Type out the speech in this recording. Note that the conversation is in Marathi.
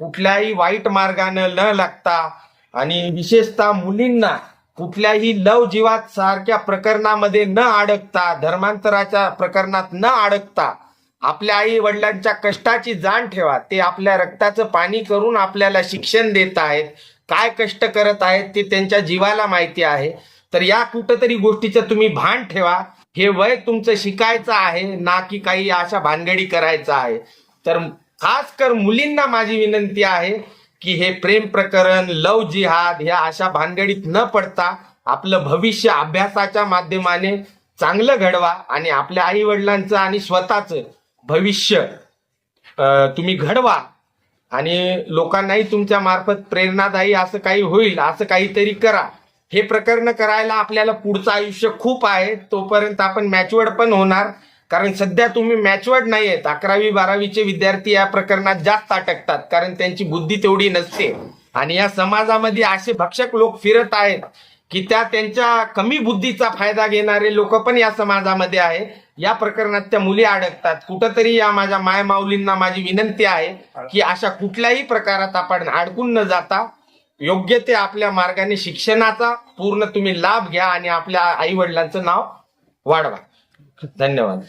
कुठल्याही वाईट मार्गानं न लागता आणि विशेषतः मुलींना कुठल्याही लव जीवात सारख्या प्रकरणामध्ये न अडकता धर्मांतराच्या प्रकरणात न अडकता आपल्या आई वडिलांच्या कष्टाची जाण ठेवा. ते आपल्या रक्ताचं पाणी करून आपल्याला शिक्षण देत आहेत. काय कष्ट करत आहेत ते त्यांच्या जीवाला माहिती आहे. तर या कुठंतरी गोष्टीचं तुम्ही भान ठेवा. हे वय तुमचं शिकायचं आहे ना की काही अशा भानगडी करायचं आहे. तर खास कर मुलींना माझी विनंती आहे की हे प्रेम प्रकरण लव जिहाद ह्या अशा भानगडीत न पडता आपलं भविष्य अभ्यासाच्या माध्यमाने चांगलं घडवा आणि आपल्या आई वडिलांचं आणि स्वतःचं भविष्य तुम्ही घडवा. आणि लोकांनाही तुमच्या मार्फत प्रेरणादायी असं काही होईल असं काहीतरी करा. हे प्रकरण करायला आपल्याला पुढचं आयुष्य खूप आहे तोपर्यंत आपण मॅचवर्ड पण होणार. कारण सध्या तुम्ही मॅचवर्ड नाही आहेत. अकरावी बारावीचे विद्यार्थी या प्रकरणात जास्त अटकतात. कारण त्यांची बुद्धी तेवढी नसते. आणि या समाजामध्ये असे भक्षक लोक फिरत आहेत की त्या त्यांच्या कमी बुद्धीचा फायदा घेणारे लोक पण या समाजामध्ये आहे. या प्रकरणात त्या मुली अडकतात. कुठंतरी या माझ्या माय माऊलींना माझी विनंती आहे की अशा कुठल्याही प्रकारात आपण अडकून न जाता योग्य ते आपल्या मार्गाने शिक्षणाचा पूर्ण तुम्ही लाभ घ्या आणि आपल्या आई वडिलांचं नाव वाढवा. धन्यवाद.